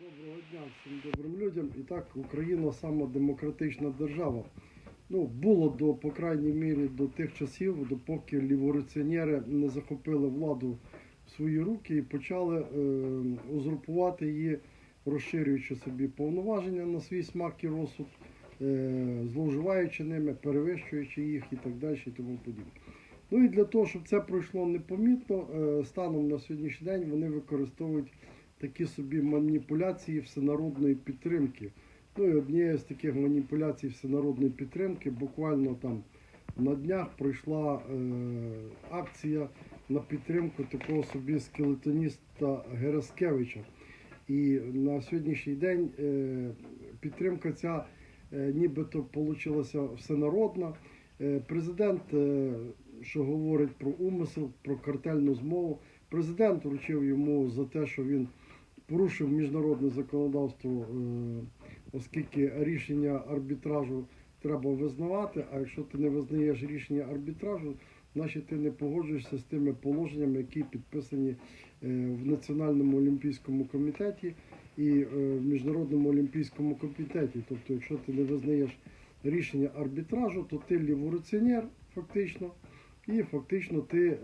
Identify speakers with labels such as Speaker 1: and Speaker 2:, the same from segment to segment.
Speaker 1: Доброго дня всім добрим людям. І так, Україна сама демократична держава. Ну, було до, по крайній мірі, до тих часів, допоки ліворуціонери не захопили владу в свої руки і почали е, узурпувати її, розширюючи собі повноваження на свій смак і розсуд, е, зловживаючи ними, перевищуючи їх і так далі, і тому подібне. Ну і для того, щоб це пройшло непомітно, е, станом на сьогоднішній день вони використовують такі собі маніпуляції всенародної підтримки. Ну і однією з таких маніпуляцій всенародної підтримки буквально там на днях пройшла е, акція на підтримку такого собі скелетоніста Гераскевича. І на сьогоднішній день е, підтримка ця е, нібито получилася всенародна. Е, президент, е, що говорить про умисел, про картельну змову, президент вручив йому за те, що він порушив міжнародне законодавство, е, оскільки рішення арбітражу треба визнавати. А якщо ти не визнаєш рішення арбітражу, значить ти не погоджуєшся з тими положеннями, які підписані е, в Національному олімпійському комітеті і е, в Міжнародному олімпійському комітеті. Тобто, якщо ти не визнаєш рішення арбітражу, то ти ліворуціонер фактично, і фактично ти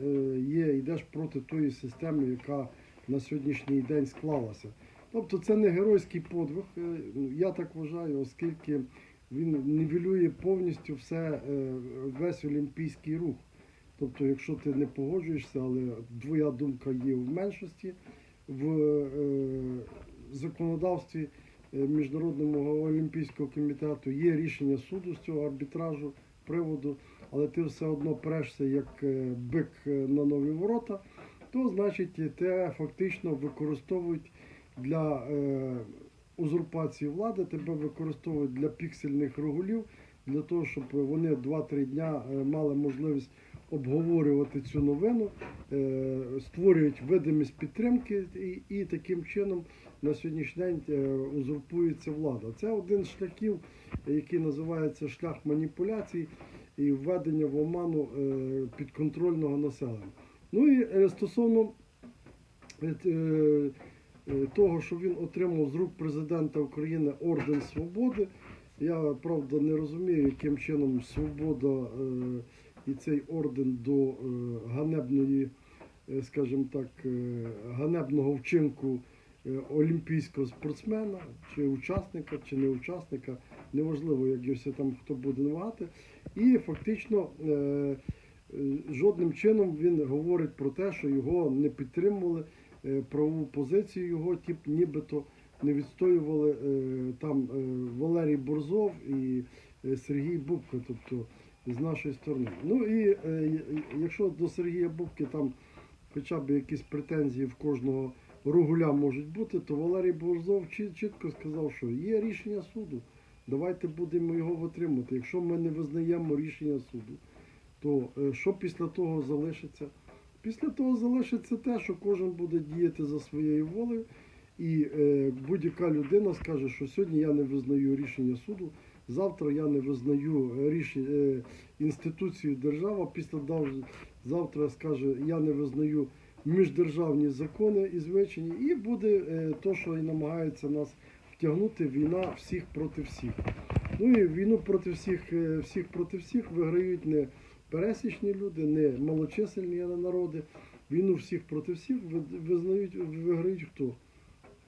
Speaker 1: є, йдеш проти тої системи, яка на сьогоднішній день склалася. Тобто це не геройський подвиг, е, ну, я так вважаю, оскільки він нівелює повністю все, е, весь олімпійський рух. Тобто, якщо ти не погоджуєшся, але твоя думка є в меншості в е, законодавстві Міжнародного олімпійського комітету, є рішення суду з цього арбітражу приводу, але ти все одно прешся як бик на нові ворота, то значить те фактично використовують для е, узурпації влади, тебе використовують для піксельних регулів, для того, щоб вони 2-3 дня е, мали можливість обговорювати цю новину, е, створюють видимість підтримки і, і таким чином на сьогоднішній день е, узурпується влада. Це один з шляхів, який називається шлях маніпуляцій і введення в оману е, підконтрольного населення. Ну і е, стосовно е, е, того, що він отримав з рук президента України орден свободи. Я правда не розумію, яким чином свобода і цей орден до ганебної, скажімо так, ганебного вчинку олімпійського спортсмена, чи учасника, чи не учасника, неважливо, як його там хто буде намагати. І фактично жодним чином він говорить про те, що його не підтримували е, правову позицію його, тип нібито не відстоювали е, там е, Валерій Борзов і е, Сергій Бубка, тобто з нашої сторони. Ну і е, якщо до Сергія Бубки там хоча б якісь претензії в кожного ругуля можуть бути, то Валерій Борзов чітко сказав, що є рішення суду. Давайте будемо його витримувати. Якщо ми не визнаємо рішення суду, то е, що після того залишиться? Після того залишиться те, що кожен буде діяти за своєю волею, і е, будь-яка людина скаже, що сьогодні я не визнаю рішення суду, завтра я не визнаю рішення інституцію держава, після завтра скаже, я не визнаю міждержавні закони і звичаї, і буде е, то, що і намагається нас втягнути війна всіх проти всіх. Ну і війну проти всіх, всіх проти всіх виграють не пересічні люди, не малочисельні народи. Війну всіх проти всіх визнають, виграють хто?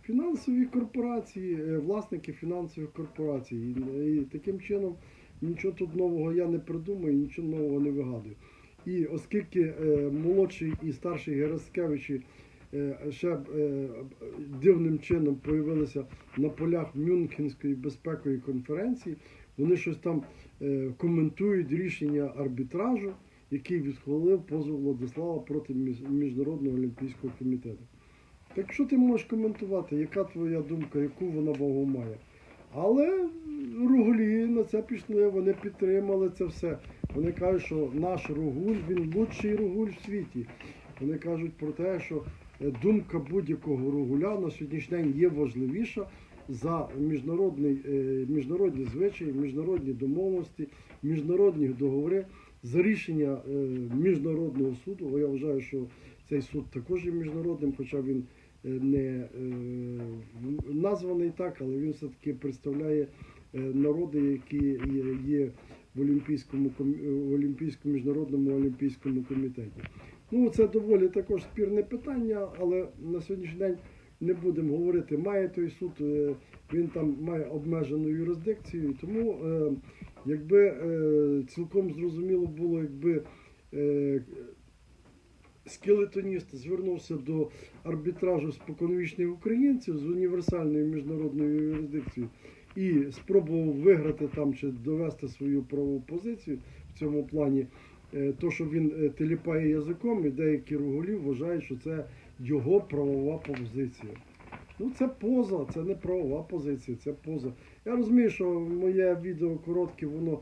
Speaker 1: Фінансові корпорації, е, власники фінансових корпорацій. І, таким чином нічого тут нового я не придумаю, нічого нового не вигадую. І оскільки е, молодший і старший Гераскевичі е, ще дивним чином появилися на полях Мюнхенської безпекової конференції, вони щось там коментують рішення арбітражу, який відхвалив позов Владислава проти Міжнародного олімпійського комітету. Так що ти можеш коментувати, яка твоя думка, яку вона вагу має? Але ругулі на це пішли, вони підтримали це все. Вони кажуть, що наш ругуль, він лучший ругуль в світі. Вони кажуть про те, що е, думка будь-якого ругуля на сьогоднішній день є важливіша за міжнародний, е, міжнародні звичаї, міжнародні домовленості, міжнародні договори, за рішення е, міжнародного суду. Я вважаю, що цей суд також є міжнародним, хоча він е, не, названий так, але він все-таки представляє е, народи, які є, в Олімпійському ком- в Олімпійському міжнародному олімпійському комітеті. Ну, це доволі також спірне питання, але на сьогоднішній день не будемо говорити. Має той суд, е, він там має обмежену юрисдикцію, тому е, якби е, цілком зрозуміло було, якби скелетоніст звернувся до арбітражу споконвічних українців з універсальною міжнародною юрисдикцією і спробував виграти там чи довести свою правову позицію в цьому плані, то, що він теліпає язиком, і деякі руголів вважають, що це його правова позиція. Ну, це поза, це не правова позиція, це поза. Я розумію, що моє відео коротке, воно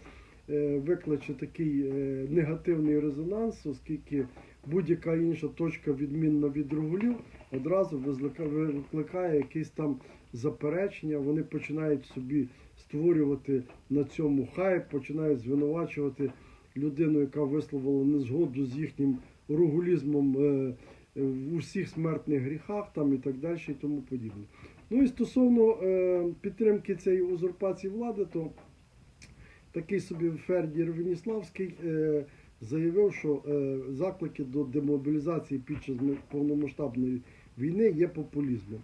Speaker 1: е, викличе такий е, негативний резонанс, оскільки будь-яка інша точка відмінна від руголів одразу викликає якісь там заперечення, вони починають собі створювати на цьому хайп, починають звинувачувати людину, яка висловила незгоду з їхнім ругулізмом е, е, в усіх смертних гріхах там і так далі, і тому подібне. Ну і стосовно е, підтримки цієї узурпації влади, то такий собі Фердір Веніславський е, заявив, що е, заклики до демобілізації під час повномасштабної війни є популізмом.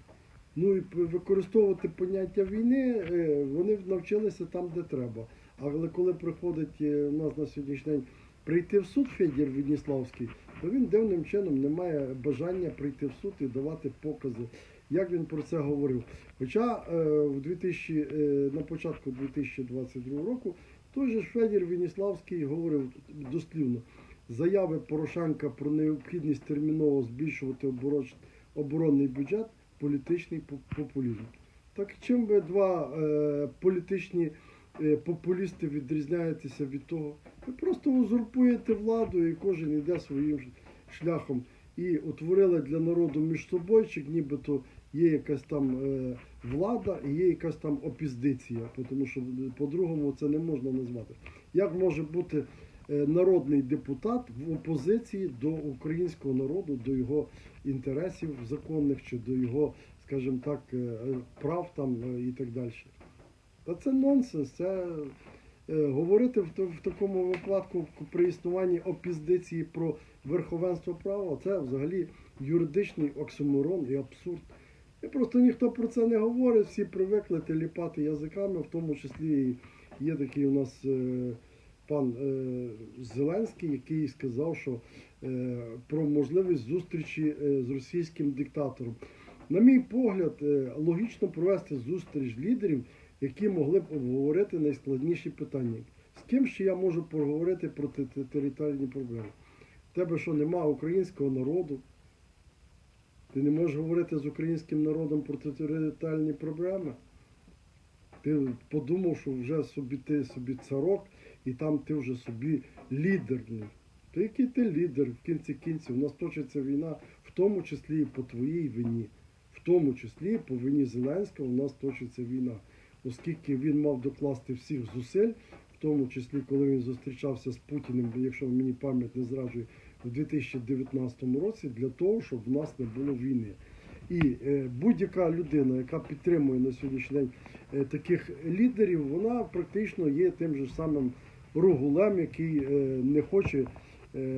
Speaker 1: Ну і використовувати поняття війни е, вони навчилися там, де треба. Але коли приходить е, у нас на сьогоднішній день прийти в суд Федір Веніславський, то він дивним чином не має бажання прийти в суд і давати покази, як він про це говорив. Хоча е, в 2000, е, на початку 2022 року той же Федір Веніславський говорив дослівно заяви Порошенка про необхідність терміново збільшувати оборонний бюджет політичний популізм. Так чим ви два е, політичні популісти відрізняєтеся від того? Ви просто узурпуєте владу і кожен йде своїм шляхом. І утворили для народу між собойчик, нібито є якась там е, влада і є якась там опіздиція, тому що по-другому це не можна назвати. Як може бути е, народний депутат в опозиції до українського народу, до його інтересів законних чи до його, скажімо так, е, прав там і так далі? Та це нонсенс. Це говорити в, в такому випадку при існуванні опіздиції про верховенство права, це взагалі юридичний оксиморон і абсурд. І просто ніхто про це не говорить, всі привикли теліпати язиками, в тому числі є такий у нас е, пан е, Зеленський, який сказав, що е, про можливість зустрічі е, з російським диктатором. На мій погляд, е, логічно провести зустріч лідерів, які могли б обговорити найскладніші питання. З ким ще я можу поговорити про те- те- територіальні проблеми? В тебе що нема українського народу? Ти не можеш говорити з українським народом про територіальні проблеми? Ти подумав, що вже собі ти собі царок, і там ти вже собі лідер. Та який ти лідер в кінці кінців? У нас точиться війна, в тому числі і по твоїй вині. В тому числі і по вині Зеленського у нас точиться війна. Оскільки він мав докласти всіх зусиль, в тому числі, коли він зустрічався з Путіним, якщо мені пам'ять не зраджує, у 2019 році, для того, щоб в нас не було війни. І е, будь-яка людина, яка підтримує на сьогоднішній день е, таких лідерів, вона практично є тим же самим ругулем, який е, не хоче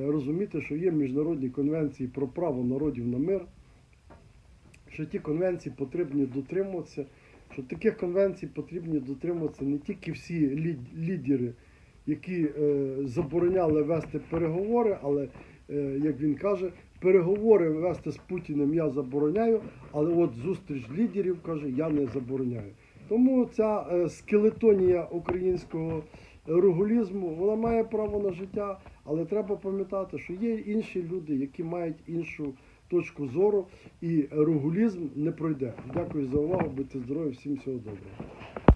Speaker 1: розуміти, що є міжнародні конвенції про право народів на мир, що ті конвенції потрібні дотримуватися, що таких конвенцій потрібні дотримуватися не тільки всі лідери, які е, забороняли вести переговори, але, е, як він каже, переговори вести з Путіним я забороняю, але от зустріч лідерів каже, я не забороняю. Тому ця е, скелетонія українського ругулізму, вона має право на життя, але треба пам'ятати, що є інші люди, які мають іншу точку зору, і ругулізм не пройде. Дякую за увагу, будьте здорові, всім всього доброго.